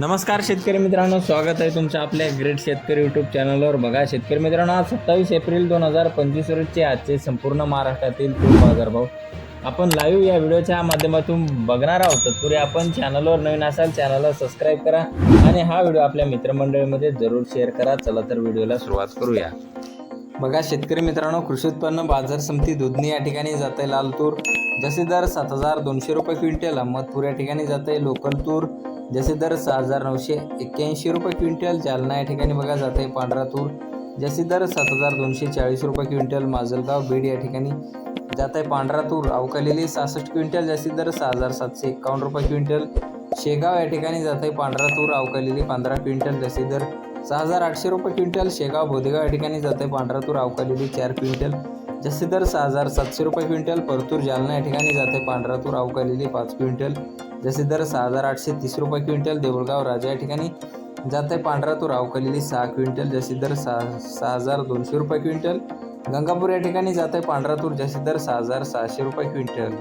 नमस्कार शेतकरी मित्रांनो स्वागत आहे तुमच्या आपल्या ग्रेट शेतकरी यूट्यूब चॅनलवर. बघा शेतकरी मित्रांनो आज सत्तावीस एप्रिल दोन हजार पंचवीस रोजचे आजचे संपूर्ण महाराष्ट्रातील तूर बाजारभाव आपण लाईव्ह या व्हिडिओच्या माध्यमातून बघणार आहोत. तत्पूर्वी आपण चॅनलवर नवीन असाल चॅनलला सबस्क्राईब करा आणि हा व्हिडिओ आपल्या मित्रमंडळीमध्ये जरूर शेअर करा. चला तर व्हिडिओला सुरुवात करूया. बघा शेतकरी मित्रांनो कृषी उत्पन्न बाजार समिती दुधनी या ठिकाणी जाते लाल तूर जसे दर सात हजार दोनशे रुपये क्विंटल अहमदपूर या ठिकाणी जाते लोकल तूर जसे दर सहा हजार नऊशे एक्क्याऐंशी रुपये क्विंटल जालना या ठिकाणी बघा जाते पांढरा तूर. जसे दर सात हजार दोनशे चाळीस रुपये क्विंटल माजलगाव बीड या ठिकाणी जात आहे पांढरा तूर. अवकालेली सहासष्ट क्विंटल जसे दर सहा हजार सातशे एकावन्न रुपये क्विंटल. शेगाव या ठिकाणी जात आहे पांढरा तूर. अवकालेली पंधरा क्विंटल जसे दर सहा हजार आठशे रुपये क्विंटल. शेगाव बोदेगाव या ठिकाणी जात आहे पांढरा तूर. अवकालेली चार क्विंटल जसे दर सहा हजार सातशे रुपये क्विंटल. परतूर जालना या ठिकाणी जाते पांढरा तूर. अवकालेली पाच क्विंटल. जसे दर सहा हजार आठशे तीस रुपये क्विंटल देऊळगाव राजा या ठिकाणी जाते पांढरा तूर अवकालेली सहा क्विंटल जसे दर सहा सहा हजार दोनशे रुपये क्विंटल. गंगापूर या ठिकाणी जाते पांढरा तूर जसे दर सहा हजार सहाशे रुपये क्विंटल.